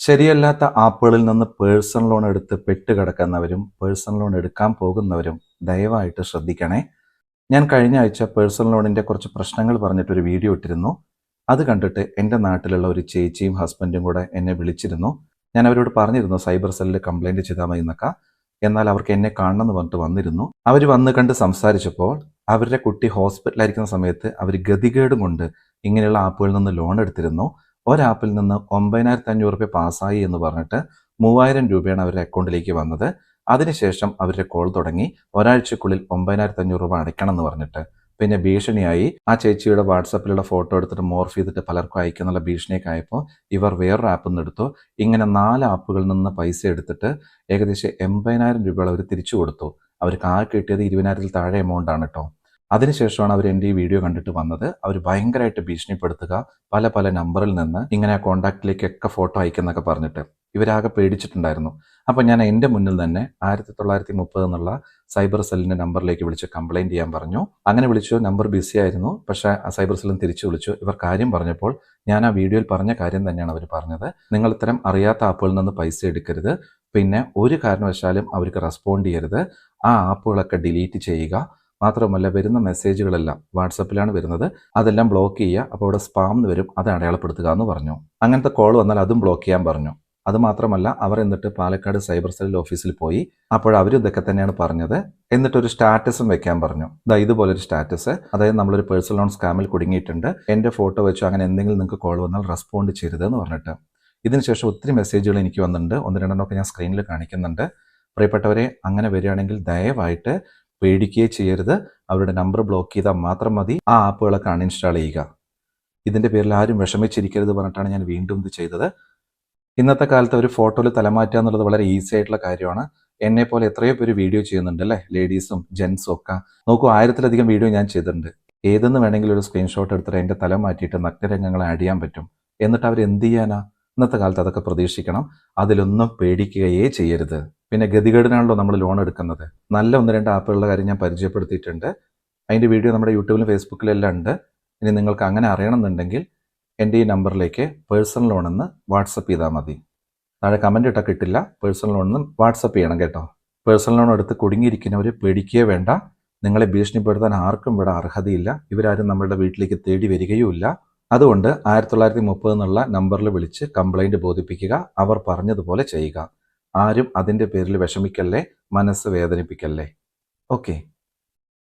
ശരിയല്ലാത്ത ആപ്പുകളിൽ നിന്ന് personal loan എടുത്ത് പെട്ടുകിടക്കുന്നവരും personal loan എടുക്കാൻ പോകുന്നവരും ദയവായിട്ട് ശ്രദ്ധിക്കണേ. ഞാൻ കഴിഞ്ഞ ആഴ്ച പേഴ്സണൽ ലോണിന്റെ കുറച്ച് പ്രശ്നങ്ങൾ പറഞ്ഞിട്ടൊരു വീഡിയോ ഇട്ടിരുന്നു. അത് കണ്ടിട്ട് എന്റെ നാട്ടിലുള്ള ഒരു ചേച്ചിയും ഹസ്ബൻഡും കൂടെ എന്നെ വിളിച്ചിരുന്നു. ഞാൻ അവരോട് പറഞ്ഞിരുന്നു സൈബർ സെല്ലിൽ കംപ്ലൈന്റ് ചെയ്താൽ മതി എന്നൊക്കെ. എന്നാൽ അവർക്ക് എന്നെ കാണണമെന്ന് പറഞ്ഞിട്ട് വന്നിരുന്നു. അവർ വന്ന് കണ്ട് സംസാരിച്ചപ്പോൾ അവരുടെ കുട്ടി ഹോസ്പിറ്റലായിരിക്കുന്ന സമയത്ത് അവർ ഗതികേടും കൊണ്ട് ഇങ്ങനെയുള്ള ആപ്പുകളിൽ നിന്ന് ലോൺ എടുത്തിരുന്നു. ഒരാപ്പിൽ നിന്ന് ഒമ്പതിനായിരത്തി അഞ്ഞൂറ് രൂപ പാസ്സായി എന്ന് പറഞ്ഞിട്ട് മൂവായിരം രൂപയാണ് അവരുടെ അക്കൗണ്ടിലേക്ക് വന്നത്. അതിനുശേഷം അവരുടെ കോൾ തുടങ്ങി ഒരാഴ്ചക്കുള്ളിൽ ഒമ്പതിനായിരത്തി അഞ്ഞൂറ് രൂപ അടയ്ക്കണം എന്ന് പറഞ്ഞിട്ട് പിന്നെ ഭീഷണിയായി. ആ ചേച്ചിയുടെ വാട്സപ്പിലുള്ള ഫോട്ടോ എടുത്തിട്ട് മോർഫ് ചെയ്തിട്ട് പലർക്കും അയക്കുന്നുള്ള ഭീഷണിയൊക്കെ ആയപ്പോൾ ഇവർ വേറൊരു ആപ്പിൽ നിന്ന് എടുത്തു. ഇങ്ങനെ നാല് ആപ്പുകളിൽ നിന്ന് പൈസ എടുത്തിട്ട് ഏകദേശം എൺപതിനായിരം രൂപയോളം അവർ തിരിച്ചു കൊടുത്തു. അവർക്ക് ആ കിട്ടിയത് ഇരുപതിനായിരത്തിൽ താഴെ എമൗണ്ട് ആണ് കേട്ടോ. അതിനുശേഷമാണ് അവർ എന്റെ ഈ വീഡിയോ കണ്ടിട്ട് വന്നത്. അവർ ഭയങ്കരമായിട്ട് ഭീഷണിപ്പെടുത്തുക പല പല നമ്പറിൽ നിന്ന് ഇങ്ങനെ ആ കോൺടാക്റ്റിലേക്കൊക്കെ ഫോട്ടോ അയക്കുന്നൊക്കെ പറഞ്ഞിട്ട്. ഇവരാകെ പേടിച്ചിട്ടുണ്ടായിരുന്നു. അപ്പോൾ ഞാൻ എന്റെ മുന്നിൽ തന്നെ ആയിരത്തി തൊള്ളായിരത്തി മുപ്പത് എന്നുള്ള സൈബർ സെല്ലിന്റെ നമ്പറിലേക്ക് വിളിച്ച് കംപ്ലയിന്റ് ചെയ്യാൻ പറഞ്ഞു. അങ്ങനെ വിളിച്ചു നമ്പർ ബിസി ആയിരുന്നു. പക്ഷേ ആ സൈബർ സെല്ലും തിരിച്ചു വിളിച്ചു. ഇവർ കാര്യം പറഞ്ഞപ്പോൾ ഞാൻ ആ വീഡിയോയിൽ പറഞ്ഞ കാര്യം തന്നെയാണ് അവർ പറഞ്ഞത്. നിങ്ങൾ ഇത്തരം അറിയാത്ത ആപ്പുകളിൽ നിന്ന് പൈസ എടുക്കരുത്. പിന്നെ ഒരു കാരണവശാലും അവർക്ക് റെസ്പോണ്ട് ചെയ്യരുത്. ആ ആപ്പുകളൊക്കെ ഡിലീറ്റ് ചെയ്യുക. മാത്രമല്ല വരുന്ന മെസ്സേജുകളെല്ലാം വാട്സപ്പിലാണ് വരുന്നത്. അതെല്ലാം ബ്ലോക്ക് ചെയ്യുക. അപ്പോൾ അവിടെ സ്പാം എന്ന് വരും. അത് അടയാളപ്പെടുത്തുക എന്ന് പറഞ്ഞു. അങ്ങനത്തെ കോൾ വന്നാൽ അതും ബ്ലോക്ക് ചെയ്യാൻ പറഞ്ഞു. അതുമാത്രമല്ല അവർ എന്നിട്ട് പാലക്കാട് സൈബർ സെൽ ഓഫീസിൽ പോയി. അപ്പോൾ അവരും ഇതൊക്കെ തന്നെയാണ് പറഞ്ഞത്. എന്നിട്ട് ഒരു സ്റ്റാറ്റസും വെക്കാൻ പറഞ്ഞു. ഇതാ ഇതുപോലൊരു സ്റ്റാറ്റസ് അതായത് നമ്മളൊരു പേഴ്സണൽ ലോൺ സ്കാമിൽ കുടുങ്ങിയിട്ടുണ്ട്. എന്റെ ഫോട്ടോ വെച്ചോ അങ്ങനെ എന്തെങ്കിലും നിങ്ങൾക്ക് കോൾ വന്നാൽ റെസ്പോണ്ട് ചെയ്യരുത് എന്ന് പറഞ്ഞിട്ട്. ഇതിനുശേഷം ഒത്തിരി മെസ്സേജുകൾ എനിക്ക് വന്നിട്ടുണ്ട്. ഒന്ന് രണ്ടെണ്ണമൊക്കെ ഞാൻ സ്ക്രീനിൽ കാണിക്കുന്നുണ്ട്. പ്രിയപ്പെട്ടവരെ അങ്ങനെ വരികയാണെങ്കിൽ ദയവായിട്ട് പേടിക്കുകയേ ചെയ്യരുത്. അവരുടെ നമ്പർ ബ്ലോക്ക് ചെയ്താൽ മാത്രം മതി. ആ ആപ്പുകളൊക്കെ അൺഇൻസ്റ്റാൾ ചെയ്യുക. ഇതിന്റെ പേരിൽ ആരും വിഷമിച്ചിരിക്കരുത് പറഞ്ഞിട്ടാണ് ഞാൻ വീണ്ടും ഇത് ചെയ്തത്. ഇന്നത്തെ കാലത്ത് ഒരു ഫോട്ടോയിൽ തലമാറ്റുക എന്നുള്ളത് വളരെ ഈസി ആയിട്ടുള്ള കാര്യമാണ്. എന്നെ പോലെ എത്രയോ പേര് വീഡിയോ ചെയ്യുന്നുണ്ട് അല്ലേ? ലേഡീസും ജെൻസും ഒക്കെ. നോക്കൂ ആയിരത്തിലധികം വീഡിയോ ഞാൻ ചെയ്തിട്ടുണ്ട്. ഏതെന്ന് വേണമെങ്കിലും ഒരു സ്ക്രീൻഷോട്ട് എടുത്തിട്ട് എന്റെ തല മാറ്റിയിട്ട് നഗ്നരംഗങ്ങളെ ആഡ് ചെയ്യാൻ പറ്റും. എന്നിട്ട് അവർ എന്ത് ചെയ്യാനാ? ഇന്നത്തെ കാലത്ത് അതൊക്കെ പ്രതീക്ഷിക്കണം. അതിലൊന്നും പേടിക്കുകയേ ചെയ്യരുത്. പിന്നെ ഗതികേടിനാണല്ലോ നമ്മൾ ലോൺ എടുക്കുന്നത്. നല്ല ഒന്ന് രണ്ട് ആപ്പുകളുടെ കാര്യം ഞാൻ പരിചയപ്പെടുത്തിയിട്ടുണ്ട്. അതിന്റെ വീഡിയോ നമ്മുടെ യൂട്യൂബിലും ഫേസ്ബുക്കിലും എല്ലാം ഉണ്ട്. ഇനി നിങ്ങൾക്ക് അങ്ങനെ അറിയണമെന്നുണ്ടെങ്കിൽ എന്റെ ഈ നമ്പറിലേക്ക് പേഴ്സണൽ ലോൺ ലോണെന്ന് വാട്സപ്പ് ചെയ്താൽ മതി. താഴെ കമന്റ് ഇട്ടാൽ കിട്ടില്ല. പേഴ്സണൽ ലോണെന്ന് വാട്സപ്പ് ചെയ്യണം കേട്ടോ. പേഴ്സണൽ ലോൺ എടുത്ത് കുടുങ്ങിയിരിക്കുന്നവർ പേടിക്കുകയേ വേണ്ട. നിങ്ങളെ ഭീഷണിപ്പെടുത്താൻ ആർക്കും ഇവിടെ അർഹതയില്ല. ഇവരാരും നമ്മളുടെ വീട്ടിലേക്ക് തേടി വരികയുമില്ല. അതുകൊണ്ട് ആയിരത്തി തൊള്ളായിരത്തി മുപ്പത് എന്നുള്ള നമ്പറിൽ വിളിച്ച് കംപ്ലൈന്റ് ബോധിപ്പിക്കുക അവർ പറഞ്ഞതുപോലെ ചെയ്യുക. ആരും അതിന്റെ പേരിൽ വിഷമിക്കല്ലേ മനസ്സ് വേദനിപ്പിക്കല്ലേ? ഓക്കെ